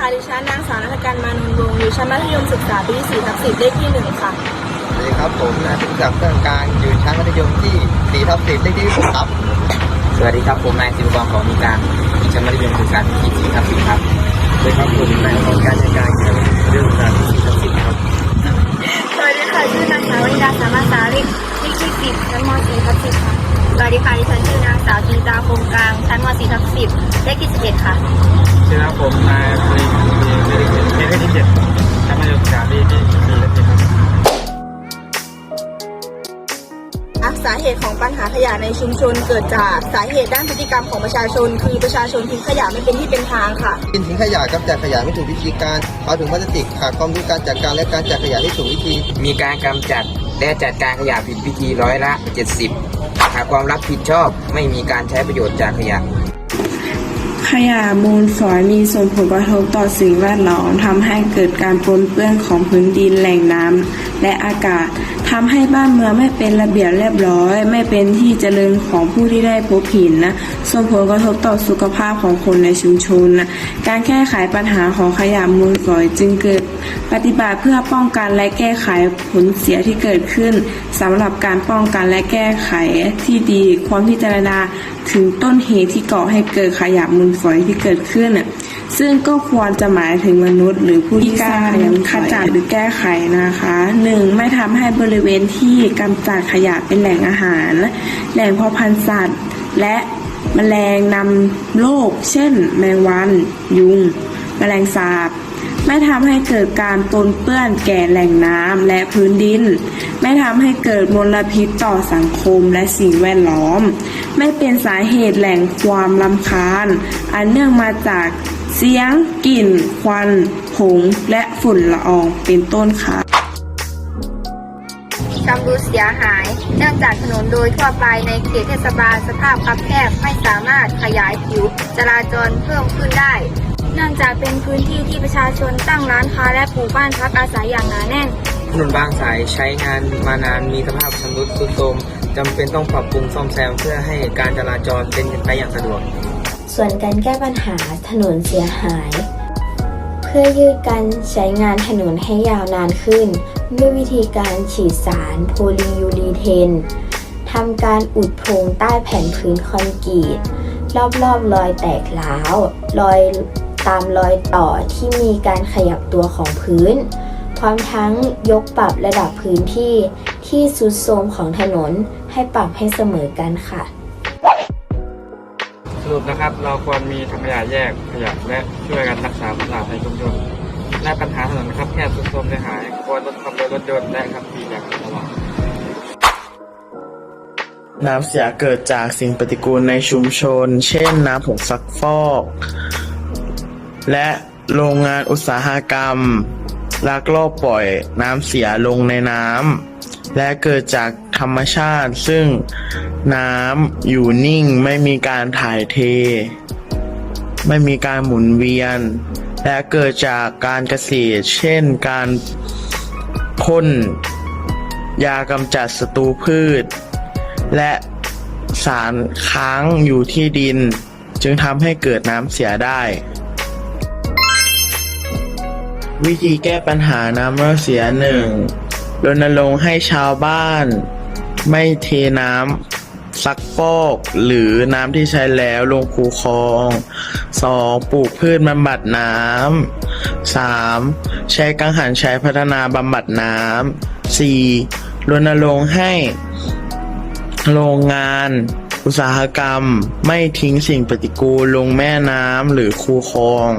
ค่ะ ดิฉันนางสาวนัฐการมานุนวงศ์อยู่ชั้นมัธยมศึกษาปีที่4ทับ10เลขที่ 1 ค่ะ สวัสดีครับผมนายพิศักดิ์เพื่อนกลางอยู่ชั้นมัธยมที่ 4 ทับ10เลขที่6ครับ สวัสดีครับผมนายศิลปกรของมีการชั้นมัธยมศึกษาปีที่สี่ครับสิบครับ สวัสดีครับผมนายของการจัดการ ค่ะดิฉันชื่อนางสาวจินตาคงกลางชั้นม 4 ทับ10เลขที่11ค่ะ ใช่ครับผมนายปรีเมริเมริที่เจ็ดชั้นมัธยมศึกษาปีที่สี่และสิบครับอักสาเหตุของปัญหาขยะในชุมชนเกิดจากสาเหตุด้านพฤติกรรมของประชาชน คือประชาชนทิ้งขยะไม่เป็นที่เป็นทางค่ะ กินทิ้งขยะกับจัดขยะไม่ถูกวิธีการเอาถุงพลาสติกขาดความรู้การจัดการและการจัดขยะที่ถูกวิธี มีการกำจัดและจัดการขยะผิดวิธีร้อยละ 70 หากความรับผิดชอบไม่มีการใช้ประโยชน์จากขยะ ขยะมูลฝอยมีส่งผลกระทบต่อสิ่งแวดล้อมทำให้เกิดการปนเปื้อนของพื้นดินแหล่งน้ำและอากาศทำให้บ้านเมืองไม่เป็นระเบียบเรียบร้อย ไม่เป็นที่เจริญของผู้ที่ได้พบเห็นนะส่งผลกระทบต่อสุขภาพของคนในชุมชนนะการแก้ไขปัญหาของขยะมูลฝอยจึงเกิดปฏิบัติเพื่อป้องกันและแก้ไขผลเสียที่เกิดขึ้นสำหรับการป้องกันและแก้ไขที่ดีความพิจารณาถึงต้นเหตุที่ก่อให้เกิดขยะมูลฝอยที่เกิดขึ้นน่ะซึ่งก็ควรจะหมายถึงมนุษย์ หรือผู้ที่การขจัดหรือแก้ไขนะคะหนึ่งไม่ทำให้บริเวณที่กำจัดขยะเป็นแหล่งอาหาร แหล่งเพาะพันธุ์สัตว์ และแมลงนำโรคเช่น แมงวัน ยุง แมลงสาบ ไม่ทำให้เกิดการปนเปื้อนแก่แหล่งน้ำและพื้นดิน ไม่ทำให้เกิดมลพิษต่อสังคมและสิ่งแวดล้อม ไม่เป็นสาเหตุแหล่งความลำคาญ อันเนื่องมาจากเสียง กลิ่น ควัน ผง และฝุ่นละออง เป็นต้นค่ะชำรุดเสียหาย เนื่องจากถนนโดยทั่วไปในเขตเทศบาลสภาพคับแคบไม่สามารถขยายผิวจราจรเพิ่มขึ้นได้ เนื่องจากเป็นพื้นที่ที่ประชาชนตั้งร้านค้าและปลูกบ้านพักอาศัยอย่างหนาแน่น ถนนบางสายใช้งานมานานมีสภาพชำรุดทรุดโทรมจำเป็นต้องปรับปรุงซ่อมแซมเพื่อให้การจราจรเป็นไปอย่างสะดวก ส่วนการแก้ปัญหาถนนเสียหาย เพื่อยืดการใช้งานถนนให้ยาวนานขึ้น ด้วยวิธีการฉีดสารโพลียูรีเทนทำการอุดโพรงใต้แผ่นพื้นคอนกรีตรอบๆรอยแตกร้าว รอย ตามรอยต่อที่มีการขยับตัวของพื้น พร้อมทั้งยกปรับระดับพื้นที่ที่สุดโทรมของถนนให้ปรับให้เสมอกันค่ะ สรุปนะครับเราควรมีถังขยะแยกขยะและช่วยกันรักษาความสะอาดในชุมชนและปัญหาถนนนะครับแคบสุดโทรมเสียหายควรลดความเร็วรถยนต์และขับขี่อย่างระวังน้ำเสียเกิดจากสิ่งปฏิกูลในชุมชน เช่นน้ำผงซักฟอก และโรงงานอุตสาหกรรม ลักลอบปล่อยน้ำเสียลงในน้ำและเกิดจากธรรมชาติซึ่งน้ำอยู่นิ่งไม่มีการถ่ายเท ไม่มีการหมุนเวียน และเกิดจากการเกษตร เช่นการพ่นยากำจัดศัตรูพืช และสารค้างอยู่ที่ดิน จึงทำให้เกิดน้ำเสียได้ วิธีแก้ปัญหาน้ำเน่าเสียหนึ่งรณรงค์ให้ชาวบ้าน ไม่เทน้ำซักฟอกหรือน้ำที่ใช้แล้วลงคูคลอง 2. ปลูกพืชบำบัดน้ำ 3. ใช้กังหันใช้พัฒนาบำบัดน้ำ 4. รณรงค์ให้ โรงงาน อุตสาหกรรม ไม่ทิ้งสิ่งปฏิกูลลงแม่น้ำหรือคูคลอง